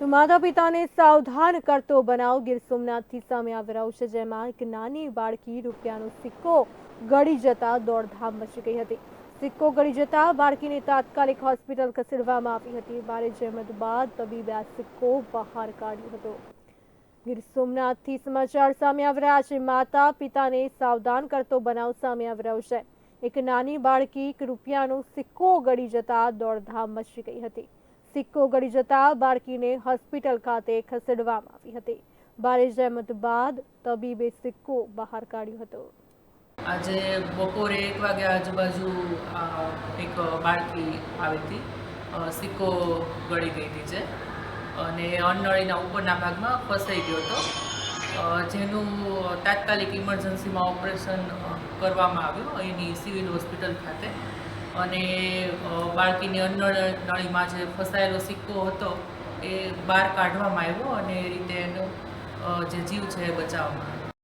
તો માતા પિતાને સાવધાન કરતો બનાવ ગીર સોમનાથથી સામે આવી રહ્યો છે જેમાં એક નાની બાળકી રૂપિયાનો સિક્કો ગળી જતા દોડધામ મચી ગઈ હતી. સિક્કો ગળી જતા બાળકીને તાત્કાલિક હોસ્પિટલ ખસેડવામાં આવી હતી. ભારે જહેમત બાદ તબીબે આ સિક્કો બહાર કાઢ્યો હતો. ગીર સોમનાથથી સમાચાર સામે આવી રહ્યા છે. માતા પિતાને સાવધાન કરતો બનાવ સામે આવી રહ્યો છે. એક નાની બાળકી એક રૂપિયાનો સિક્કો ગળી જતા દોડધામ મચી ગઈ હતી. સિક્કો ગળી જતા બાળકીને હોસ્પિટલ ખાતે ખસેડવામાં આવી હતી. ભારે જહેમત બાદ તબીબે સિક્કો બહાર કાઢ્યો હતો. આજે બપોરે એક વાગે આજુબાજુ એક બાળકી આવી હતી. સિક્કો ગળી ગઈ હતી જે. અને અન્નળીના ઉપરના ભાગમાં ફસાઈ ગયો હતો. જેનું તાત્કાલિક ઇમરજન્સીમાં ઓપરેશન કરવામાં આવ્યું અહીંની સિવિલ હોસ્પિટલ ખાતે. અને બાળકીની અન્નળ, નળીમાં જે ફસાયેલો સિક્કો હતો એ બહાર કાઢવામાં આવ્યો અને એ રીતે એનો જે જીવ છે એ બચાવવામાં આવ્યો.